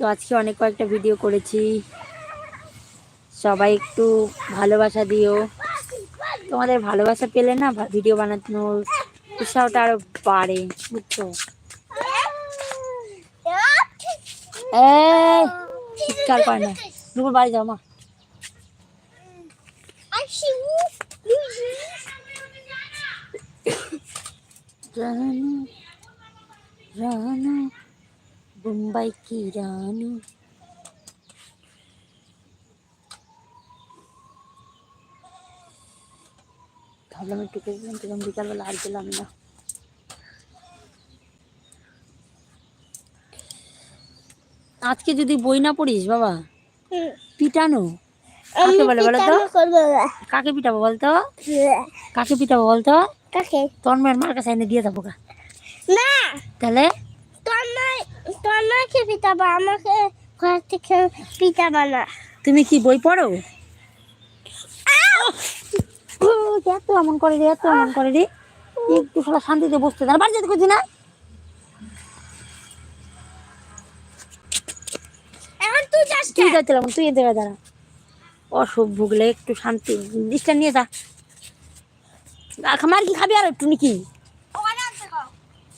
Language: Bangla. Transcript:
তো আজকে অনেক কয়েকটা ভিডিও করেছি। সবাই একটু ভালোবাসা দিও। তোমাদের ভালোবাসা পেলে না ভিডিও বানানোর উৎসাহটা আরও বাড়ে, বুঝছ? চিৎকার করে না। দুপুর বাড়ি যাও, মা। কি রানু? ভাবলাম একটু গেছিলাম তখন বিকালবেলা আর গেলাম না। আজকে যদি বই না পড়িস বাবা পিটানো। কাকে বলে বলো তো কাকে পিটাবো বলতো? কাকে পিটাবো বলতো? কাকে? তন্ময়ের মার কাছে এনে দিয়ে যাব না। তাহলে? তন্ময়কে পিতাবা? আমাকে ঘর থেকে পিতাবা না। তুমি কি বই পড়ো? এত এমন করে রে এত এমন করে রে। একটু শালা শান্তিতে বসতে বাড়ি যেতে করছি না? এখন তুই যাস তুই যাচ্ছিলাম তুই এ জায়গায় দাঁড়া। অসুখ ভুগলে একটু শান্তি। নিয়ে যা। খামার কি খাবি আর একটু নাকি?